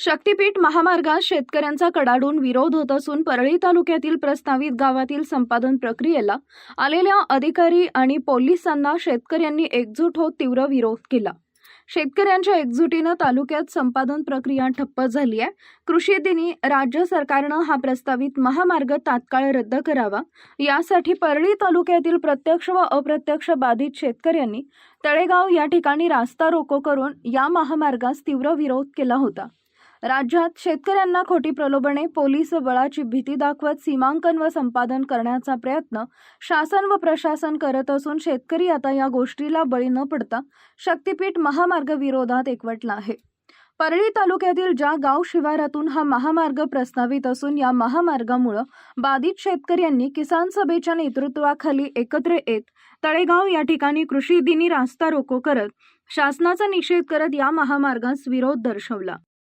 शक्तीपीठ महामार्गात शेतकऱ्यांचा कडाडून विरोध होत असून परळी तालुक्यातील प्रस्तावित गावातील संपादन प्रक्रियेला आलेल्या अधिकारी आणि पोलिसांना शेतकऱ्यांनी एकजूट होत तीव्र विरोध केला. शेतकऱ्यांच्या एकजुटीनं तालुक्यात संपादन प्रक्रिया ठप्प झाली आहे. कृषी दिनी राज्य सरकारनं हा प्रस्तावित महामार्ग तात्काळ रद्द करावा. यासाठी परळी तालुक्यातील प्रत्यक्ष व अप्रत्यक्ष बाधित शेतकऱ्यांनी तळेगाव या ठिकाणी रास्ता रोको करून या महामार्गास तीव्र विरोध केला होता. राज्यात शेतकऱ्यांना खोटी प्रलोभने पोलीस बळाची भीती दाखवत सीमांकन व संपादन करण्याचा प्रयत्न शासन व प्रशासन करत असून शेतकरी आता या गोष्टीला बळी न पडता शक्तीपीठ महामार्ग विरोधात एकवटला आहे. परळी तालुक्यातील ज्या गाव शिवारातून हा महामार्ग प्रस्तावित असून या महामार्गामुळं बाधित शेतकऱ्यांनी किसान सभेच्या नेतृत्वाखाली एकत्र येत तळेगाव या ठिकाणी कृषी दिनी रास्ता रोको करत शासनाचा निषेध करत या महामार्गास विरोध दर्शवला.